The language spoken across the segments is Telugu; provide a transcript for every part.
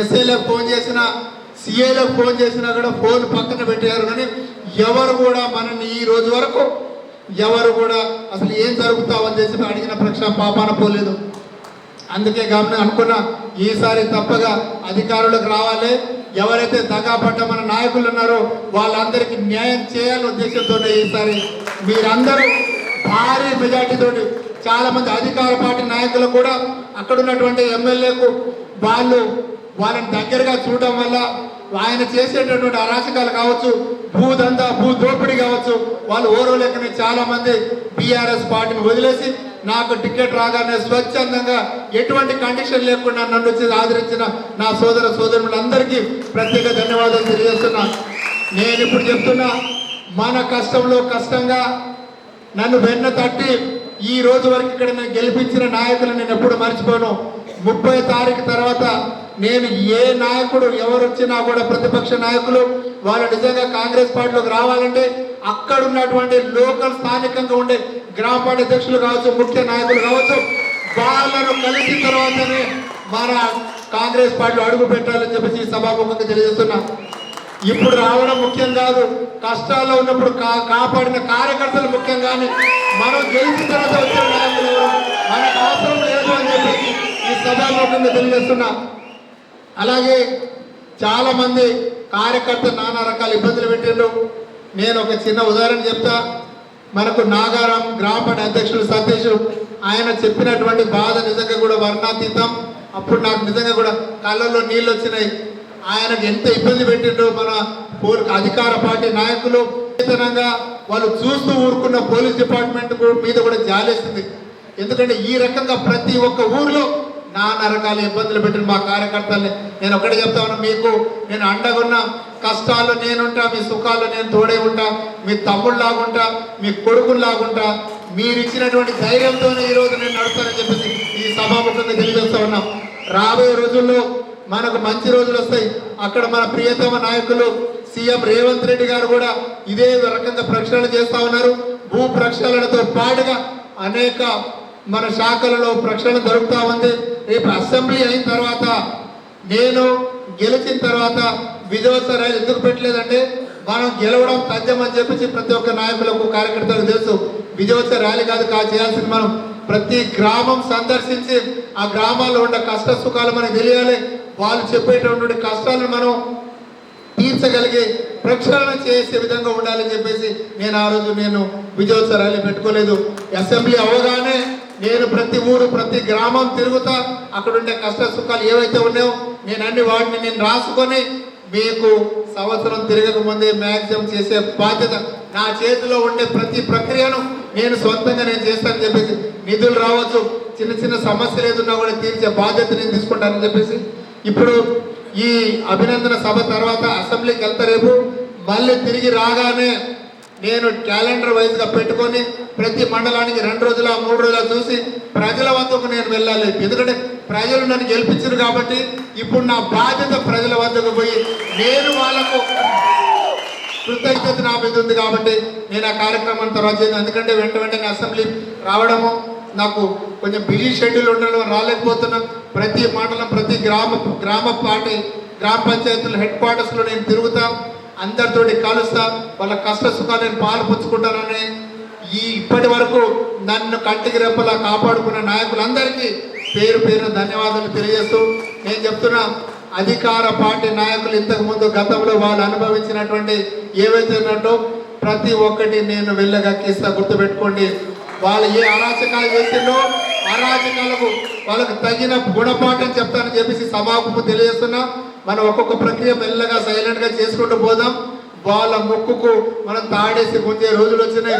ఎస్ఐలకు ఫోన్ చేసినా సిఐలకు ఫోన్ చేసినా కూడా ఫోన్ పక్కన పెట్టారు కానీ ఎవరు కూడా మనల్ని ఈ రోజు వరకు ఎవరు కూడా అసలు ఏం జరుగుతామని చెప్పి అడిగిన ప్రశ్న పాపాన పోలేదు. అందుకే గమని అనుకున్నా ఈసారి తప్పగా అధికారులకు రావాలి. ఎవరైతే దగా మన నాయకులు ఉన్నారో వాళ్ళందరికీ న్యాయం చేయాలనే ఉద్దేశంతోనే ఈసారి మీరందరూ భారీ మెజార్టీతో చాలా మంది అధికార పార్టీ నాయకులు కూడా అక్కడ ఉన్నటువంటి ఎమ్మెల్యేకు వాళ్ళు వాళ్ళని దగ్గరగా చూడడం వల్ల ఆయన చేసేటటువంటి అరాచకాలు కావచ్చు భూదందా భూ దోపిడీ కావచ్చు వాళ్ళు ఓరవలేకనే చాలా మంది బీఆర్ఎస్ పార్టీని వదిలేసి నాకు టికెట్ రాగానే స్వచ్ఛందంగా ఎటువంటి కండిషన్ లేకుండా నన్ను వచ్చి ఆదరించిన నా సోదర సోదరులందరికీ ప్రత్యేక ధన్యవాదాలు తెలియజేస్తున్నా. నేను ఇప్పుడు చెప్తున్నా మన కష్టంలో కష్టంగా నన్ను వెన్న తట్టి ఈ రోజు వరకు ఇక్కడ నేను గెలిపించిన నాయకులు నేను ఎప్పుడు మర్చిపోను. ముప్పై తారీఖు తర్వాత నేను ఏ నాయకుడు ఎవరు వచ్చినా కూడా ప్రతిపక్ష నాయకులు వాళ్ళు నిజంగా కాంగ్రెస్ పార్టీలోకి రావాలంటే అక్కడ ఉన్నటువంటి లోకల్ స్థానికంగా ఉండే గ్రామ పార్టీ అధ్యక్షులు కావచ్చు ముఖ్య నాయకులు కావచ్చు వాళ్ళను కలిసిన తర్వాతనే మన కాంగ్రెస్ పార్టీలో అడుగు పెట్టాలని చెప్పేసి సభాముఖంగా తెలియజేస్తున్నా. ఇప్పుడు రావడం ముఖ్యం కాదు కష్టాల్లో ఉన్నప్పుడు కా- కాపాడిన కార్యకర్తలు ముఖ్యం కానీ మనం గెలిచిన తర్వాత వచ్చిన నాయకులు మనకు అవసరం లేదు అని చెప్పేసి ఈ సభాముఖంగా తెలియజేస్తున్నా. అలాగే చాలా మంది కార్యకర్తలు నానా రకాల ఇబ్బందులు పెట్టిండ్రు. నేను ఒక చిన్న ఉదాహరణ చెప్తా. మనకు నాగారం గ్రామ పంచాయతీ అధ్యక్షుడు సతీష్ ఆయన చెప్పినటువంటి బాధ నిజంగా కూడా వర్ణాతీతం. అప్పుడు నాకు నిజంగా కూడా కళ్ళల్లో నీళ్ళు వచ్చినాయి. ఆయనకు ఎంత ఇబ్బంది పెట్టిండో మన పోల్ అధికార పార్టీ నాయకులు. వేతనంగా వాళ్ళు చూస్తూ ఊరుకున్న పోలీస్ డిపార్ట్మెంట్ మీద కూడా జాలేసింది. ఎందుకంటే ఈ రకంగా ప్రతి ఒక్క ఊర్లో నానా రకాల ఇబ్బందులు పెట్టిన మా కార్యకర్తల్ని నేను ఒకటి చెప్తా ఉన్నా మీకు నేను అండగున్నా కష్టాల్లో నేనుంటా మీ సుఖాలు నేను తోడే ఉంటా మీ తమ్ముళ్ళలాగుంటా మీ కొడుకుల్లాగుంటా మీరు ఇచ్చినటువంటి ధైర్యంతోనే ఈ రోజు నేను నడుస్తానని చెప్పేసి ఈ సభాముఖంగా తెలియజేస్తా ఉన్నాం. రాబోయే రోజుల్లో మనకు మంచి రోజులు వస్తాయి. అక్కడ మన ప్రియతమ నాయకులు సీఎం రేవంత్ రెడ్డి గారు కూడా ఇదే రకంగా ప్రక్షాళన చేస్తా ఉన్నారు. భూ ప్రక్షాళనతో పాటుగా అనేక మన శాఖలలో ప్రక్షాళన జరుగుతూ ఉంది. రేపు అసెంబ్లీ అయిన తర్వాత నేను గెలిచిన తర్వాత విజయోత్సవ ర్యాలీ ఎందుకు పెట్టలేదంటే మనం గెలవడం తథ్యం అని చెప్పేసి ప్రతి ఒక్క నాయకులకు కార్యకర్తలకు తెలుసు. విజయోత్సవ ర్యాలీ కాదు కా చేయాల్సింది మనం ప్రతి గ్రామం సందర్శించి ఆ గ్రామాల్లో ఉన్న కష్ట సుఖాలు మనకు తెలియాలి. వాళ్ళు చెప్పేటటువంటి కష్టాలను మనం తీర్చగలిగే ప్రక్షాళన చేసే విధంగా ఉండాలని చెప్పేసి నేను ఆ రోజు నేను విజయోత్సవ ర్యాలీ పెట్టుకోలేదు. అసెంబ్లీ అవగానే నేను ప్రతి ఊరు ప్రతి గ్రామం తిరుగుతా అక్కడ ఉండే కష్ట సుఖాలు ఏవైతే ఉన్నాయో నేను అన్ని వాటిని నేను రాసుకొని మీకు సంవత్సరం తిరగకముందే మ్యాక్సిమం చేసే బాధ్యత నా చేతిలో ఉండే ప్రతి ప్రక్రియను నేను సొంతంగా నేను చేస్తానని చెప్పేసి నిధులు రావచ్చు చిన్న చిన్న సమస్యలు ఏదున్నా కూడా తీర్చే బాధ్యత నేను తీసుకుంటానని చెప్పేసి ఇప్పుడు ఈ అభినందన సభ తర్వాత అసెంబ్లీకి వెళ్తా రేపు మళ్ళీ తిరిగి రాగానే నేను క్యాలెండర్ వైజ్గా పెట్టుకొని ప్రతి మండలానికి రెండు రోజుల మూడు రోజుల చూసి ప్రజల వద్దకు నేను వెళ్ళాలి. ఎందుకంటే ప్రజలు నన్ను గెలిపించారు కాబట్టి ఇప్పుడు నా బాధ్యత ప్రజల వద్దకు పోయి నేను వాళ్ళకు కృతజ్ఞత నా మీద ఉంది కాబట్టి నేను ఆ కార్యక్రమం తర్వాత చేద్దాం ఎందుకంటే వెంట వెంటనే అసెంబ్లీ రావడము నాకు కొంచెం బిజీ షెడ్యూల్ ఉండడం రాలేకపోతున్నాం ప్రతి మండలం ప్రతి గ్రామ గ్రామ పార్టీ గ్రామ పంచాయతీల హెడ్ క్వార్టర్స్లో నేను తిరుగుతాను అందరితోటి కలుస్తా వాళ్ళ కష్ట సుఖాలు నేను పాలు పుచ్చుకుంటానని ఈ ఇప్పటి వరకు నన్ను కంటికి రెప్పలా కాపాడుకున్న నాయకులందరికీ పేరు పేరు ధన్యవాదాలు తెలియజేస్తూ నేను చెప్తున్నా అధికార పార్టీ నాయకులు ఇంతకుముందు గతంలో వాళ్ళు అనుభవించినటువంటి ఏవైతే ఉన్నట్టో ప్రతి ఒక్కటి నేను వెళ్ళగక్కిస్తా గుర్తుపెట్టుకోండి. వాళ్ళు ఏ అరాచకాలు చేసిందో అరాచకాలకు వాళ్ళకు తగిన గుణపాఠం చెప్తానని చెప్పేసి సమాపము తెలియజేస్తున్నా. మనం ఒక్కొక్క ప్రక్రియ మెల్లగా సైలెంట్గా చేసుకుంటూ పోదాం. వాళ్ళ ముక్కుకు మనం తాడేసి ముందే రోజులు వచ్చినాయి.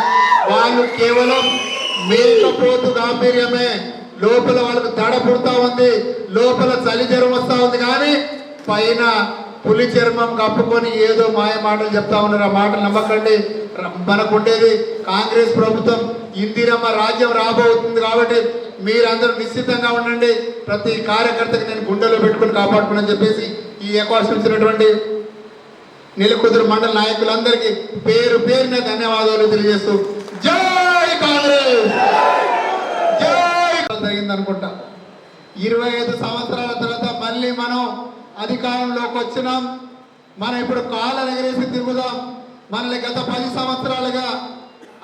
వాళ్ళు కేవలం మేల్కపోతు గాంభీర్యమే. లోపల వాళ్ళకు తడ పుడతా ఉంది. లోపల చలి జ్వరం వస్తూ ఉంది కానీ పైన పులి చర్మం కప్పుకొని ఏదో మాయ మాటలు చెప్తా ఉన్నారు. ఆ మాటలు నమ్మకండి. ర- మనకు ఉండేది కాంగ్రెస్ ప్రభుత్వం. ఇందిరమ్మ రాజ్యం రాబోతుంది కాబట్టి మీరందరూ నిశ్చితంగా ఉండండి. ప్రతి కార్యకర్తకి నేను గుండెలో పెట్టుకొని కాపాడుకుని చెప్పేసి ఈ అవకాశం ఇచ్చినటువంటి నిలకుదురు మండల నాయకులందరికీ పేరు పేరున ధన్యవాదాలు తెలియజేస్తూ జై కాంగ్రెస్! జై జరిగింది అనుకుంటా ఇరవై ఐదు సంవత్సరాల తర్వాత మళ్ళీ మనం అధికారంలోకి వచ్చినాం. మనం ఇప్పుడు కాళ్ళ ఎగరేసి తిరుగుదాం. మనల్ని గత పది సంవత్సరాలుగా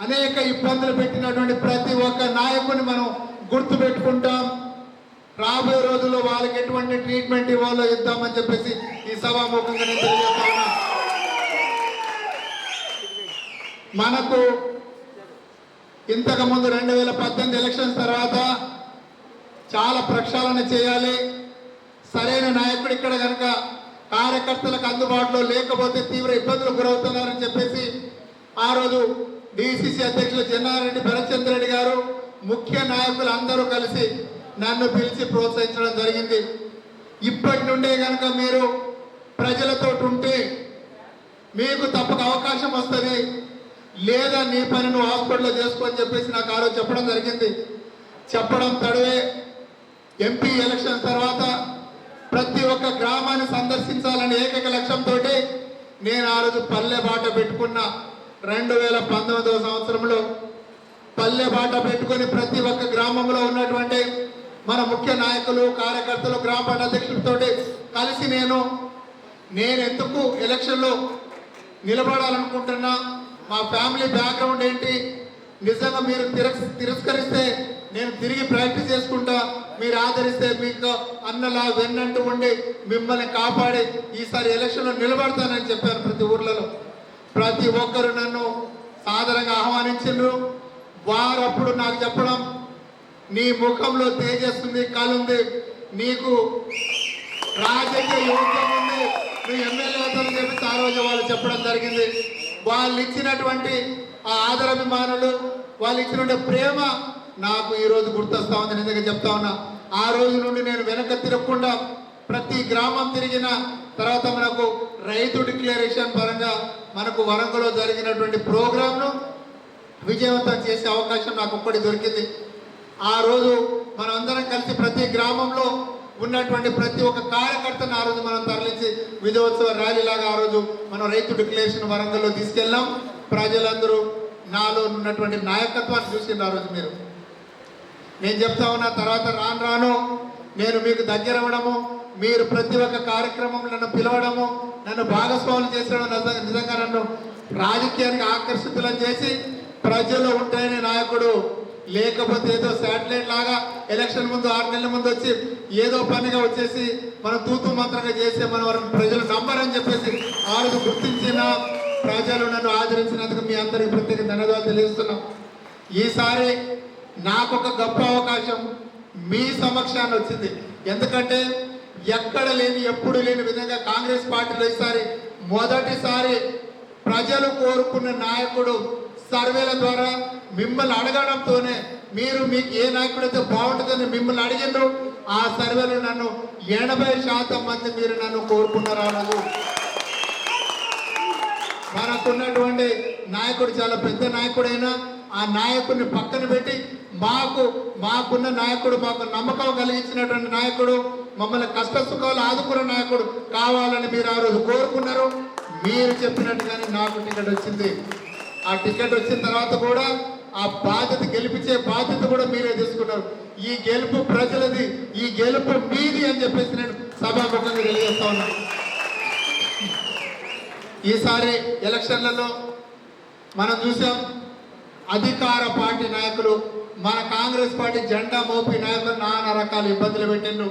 అనేక ఇబ్బందులు పెట్టినటువంటి ప్రతి ఒక్క నాయకుని మనం గుర్తు పెట్టుకుంటాం రాబోయే రోజుల్లో వాళ్ళకి ఎటువంటి ట్రీట్మెంట్ ఇవ్వాలో ఇద్దామని చెప్పేసి ఈ సభాముఖంగా నేను తెలియజేస్తా ఉన్నా. మనకు ఇంతకు ముందు రెండు వేల పద్దెనిమిది ఎలక్షన్స్ తర్వాత చాలా ప్రక్షాళన చేయాలి. సరైన నాయకుడు ఇక్కడ కనుక కార్యకర్తలకు అందుబాటులో లేకపోతే తీవ్ర ఇబ్బందులు గురవుతున్నారని చెప్పేసి ఆ రోజు డిసిసి అధ్యక్షులు జనారెడ్డి భరత్చంద్ర రెడ్డి గారు ముఖ్య నాయకులు అందరూ కలిసి నన్ను పిలిచి ప్రోత్సహించడం జరిగింది. ఇప్పటి నుండే కనుక మీరు ప్రజలతో ఉంటే మీకు తప్పక అవకాశం వస్తుంది. లేదా నీ పని నువ్వు హాస్పిటల్లో చేసుకోని చెప్పేసి నాకు ఆ రోజు చెప్పడం జరిగింది. చెప్పడం తడవే. ఎంపీ ఎలక్షన్ తర్వాత ప్రతి ఒక్క గ్రామాన్ని సందర్శించాలని ఏకైక లక్ష్యంతో నేను ఆ రోజు పల్లె బాట పెట్టుకున్న రెండు వేల పంతొమ్మిదవ సంవత్సరంలో పల్లె బాట పెట్టుకొని ప్రతి ఒక్క గ్రామంలో ఉన్నటువంటి మన ముఖ్య నాయకులు కార్యకర్తలు గ్రామ పంచాయతీలతో కలిసి నేను నేను ఎందుకు ఎలక్షన్లో నిలబడాలనుకుంటున్నా మా ఫ్యామిలీ బ్యాక్గ్రౌండ్ ఏంటి నిజంగా మీరు తిరస్ తిరస్కరిస్తే నేను తిరిగి ప్రాక్టీస్ చేసుకుంటా మీరు ఆదరిస్తే మీకు అన్నలా వెన్నంటూ ఉండి మిమ్మల్ని కాపాడి ఈసారి ఎలక్షన్లో నిలబడతానని చెప్పాను ప్రతి ఊర్లలో. ప్రతి ఒక్కరు నన్ను సాధారణంగా ఆహ్వానించిండ్రు. వారప్పుడు నాకు చెప్పడం నీ ముఖంలో తేజస్సుంది కాలుంది నీకు రాజకీయ యోగ్యం ఉంది. నువ్వు ఎమ్మెల్యే అవుతావు చెప్పి ఆ రోజు వాళ్ళు చెప్పడం జరిగింది. వాళ్ళు ఇచ్చినటువంటి ఆ ఆదరాభిమానులు వాళ్ళు ఇచ్చినటువంటి ప్రేమ నాకు ఈరోజు గుర్తొస్తా ఉంది. నిజంగా చెప్తా ఉన్నా. ఆ రోజు నుండి నేను వెనక తిరగకుండా ప్రతి గ్రామం తిరిగిన తర్వాత మనకు రైతు డిక్లరేషన్ పరంగా మనకు వరంగల్లో జరిగినటువంటి ప్రోగ్రామ్ను విజయవంతం చేసే అవకాశం నాకు ఒక్కటి దొరికింది. ఆ రోజు మనందరం కలిసి ప్రతి గ్రామంలో ఉన్నటువంటి ప్రతి ఒక్క కార్యకర్తను ఆ రోజు మనం తరలించి విజయోత్సవ ర్యాలీలాగా ఆ రోజు మనం రైతు డిక్లరేషన్ వరంగల్లో తీసుకెళ్ళాం. ప్రజలందరూ నాలో ఉన్నటువంటి నాయకత్వాన్ని చూసిండ్రు ఆ రోజు మీరు. నేను చెప్తా ఉన్నా తర్వాత రాను రాను నేను మీకు దగ్గర అవ్వడము మీరు ప్రతి ఒక్క కార్యక్రమం నన్ను పిలవడము నన్ను భాగస్వాములు చేసడం నిజంగా నిజంగా నన్ను రాజకీయానికి ఆకర్షితులను చేసి ప్రజలు ఉంటేనే నాయకుడు లేకపోతే ఏదో శాటిలైట్ లాగా ఎలక్షన్ ముందు ఆరు నెలల ముందు వచ్చి ఏదో పనిగా వచ్చేసి మనం తూతు మంత్రంగా చేసే మన వారిని ప్రజలు నమ్మరని చెప్పేసి ఆ రోజు గుర్తించిన ప్రజలు నన్ను ఆదరించినందుకు మీ అందరికి ప్రత్యేక ధన్యవాదాలు తెలియజేస్తున్నాం. ఈసారి నాకు ఒక గొప్ప అవకాశం మీ సమక్షాన్ని వచ్చింది. ఎందుకంటే ఎక్కడ లేని ఎప్పుడు లేని విధంగా కాంగ్రెస్ పార్టీలో ఈసారి మొదటిసారి ప్రజలు కోరుకున్న నాయకుడు సర్వేల ద్వారా మిమ్మల్ని అడగడంతోనే మీరు మీకు ఏ నాయకుడు అయితే బాగుంటుందని మిమ్మల్ని అడిగిండ్రు ఆ సర్వేలో నన్ను ఎనభై శాతం మంది మీరు నన్ను కోరుకున్నారు ఆ మనకున్నటువంటి నాయకుడు చాలా పెద్ద నాయకుడైనా ఆ నాయకుడిని పక్కన పెట్టి మాకు మాకున్న నాయకుడు మాకు నమ్మకం కలిగించినటువంటి నాయకుడు మమ్మల్ని కష్ట సుఖాలు ఆదుకున్న నాయకుడు కావాలని మీరు ఆ రోజు కోరుకున్నారు. మీరు చెప్పినట్టుగానే నాకు టికెట్ వచ్చింది. ఆ టికెట్ వచ్చిన తర్వాత కూడా ఆ బాధ్యత గెలిపించే బాధ్యత కూడా మీరే తీసుకున్నారు. ఈ గెలుపు ప్రజలది ఈ గెలుపు మీది అని చెప్పేసి నేను సభాముఖంగా తెలియజేస్తా ఉన్నాను ఈసారి ఎలక్షన్లలో మనం చూసాం అధికార పార్టీ నాయకులు మన కాంగ్రెస్ పార్టీ జెండా మోపి నాయకులు నానా రకాల ఇబ్బందులు పెట్టిండ్రు.